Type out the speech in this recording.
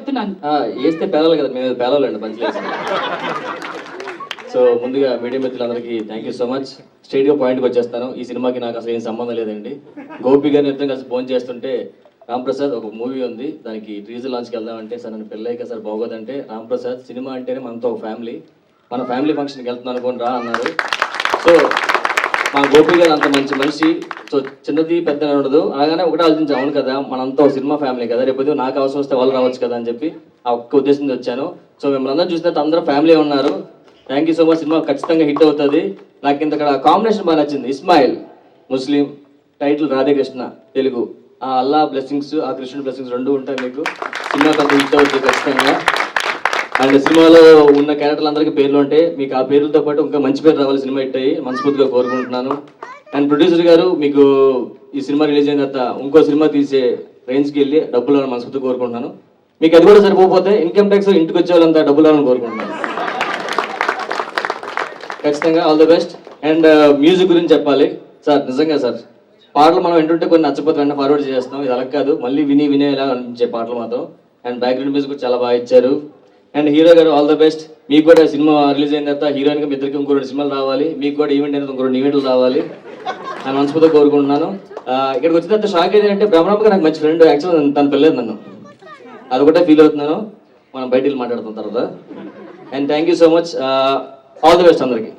చెప్తున్నాను. వేస్తే పేలాలి కదా మేము పేలాలండి మంచిగా సో ముందుగా మీడియా మిత్రులందరికీ thank you so much straight పాయింట్కి వచ్చేస్తాను. ఈ సినిమాకి నాకు అసలు ఏం సంబంధం లేదండి. గోపి గారిని ఇద్దరం కలిసి ఫోన్ చేస్తుంటే రామ్ ప్రసాద్ ఒక మూవీ ఉంది దానికి టీజర్ లాంచ్కి వెళ్దామంటే సార్ నన్ను పెళ్ళైక సార్ బాగోదంటే రామ్ ప్రసాద్ సినిమా అంటేనే మనతో ఒక ఫ్యామిలీ. మన ఫ్యామిలీ ఫంక్షన్కి వెళ్తున్నాను అనుకోని రా అన్నారు. సో మా గోపి గారు అంత మంచి మనిషి. సో చిన్నది పెద్దగా ఉండదు. అలాగనే ఒకటే ఆలోచించి అవును కదా మనంతా ఒక సినిమా ఫ్యామిలీ కదా రేపు నాకు అవసరం వస్తే వాళ్ళు రావచ్చు కదా అని చెప్పి ఆ ఒక్క ఉద్దేశంతో వచ్చాను. సో మిమ్మల్ని అందరూ చూసినట్టు అందరూ ఫ్యామిలీ ఉన్నారు. Thank you so much cinema ఖచ్చితంగా హిట్ అవుతుంది. నాకు ఇంత కాంబినేషన్ బాగా నచ్చింది. Ismail Muslim title Radhekrishna Telugu. ఆ అల్లా బ్లెస్సింగ్స్ ఆ కృష్ణుడు బ్లెస్సింగ్స్ రెండు ఉంటాయి మీకు. సినిమా కొంత హిట్ అవుతుంది ఖచ్చితంగా. అండ్ సినిమాలో ఉన్న క్యారెక్టర్లందరికీ పేర్లు ఉంటాయి మీకు ఆ పేర్లతో పాటు ఇంకా మంచి పేరు రావాలి సినిమా ఇట్టాయి అయ్యి మనస్ఫూర్తిగా కోరుకుంటున్నాను. అండ్ ప్రొడ్యూసర్ గారు మీకు ఈ సినిమా రిలీజ్ అయిన తర్వాత ఇంకో సినిమా తీసే రేంజ్కి వెళ్ళి డబ్బులు మనస్ఫూర్తిగా కోరుకుంటున్నాను. మీకు అది కూడా సరిపోతే ఇన్కమ్ ట్యాక్స్ ఇంటికి వచ్చే వాళ్ళంతా డబ్బులు రావాలని కోరుకుంటున్నాను. ఖచ్చితంగా all the best. And music గురించి చెప్పాలి. సార్ నిజంగా సార్ పాటలు మనం వింటుంటే కొన్ని నచ్చపోతే వెంటనే ఫార్వర్డ్ చేస్తాం ఇది అలా కాదు. మళ్ళీ విని వినేలా అనిపించే పాటలు మాత్రం. అండ్ బ్యాక్గ్రౌండ్ మ్యూజిక్ కూడా చాలా బాగా ఇచ్చారు. అండ్ హీరో గారు ఆల్ ద బెస్ట్. మీకు కూడా సినిమా రిలీజ్ అయిన తర్వాత హీరోయిన్గా మీ ఇద్దరికి ఇంకో రెండు సినిమాలు రావాలి. మీకు కూడా ఈవెంట్ అయిన ఇంకో రెండు ఈవెంట్లు రావాలి. అని మనస్ఫూర్తిగా కోరుకుంటున్నాను. ఇక్కడికి వచ్చిన తర్వాత షాక్ ఏంటంటే బ్రహ్మరామ్గా నాకు మంచి ఫ్రెండ్ యాక్చువల్ తను పెళ్ళేది నన్ను. అది ఒకటే ఫీల్ అవుతున్నాను. మనం బయటికి వెళ్ళి మాట్లాడుతున్న తర్వాత. And thank you so much all the best అందరికీ.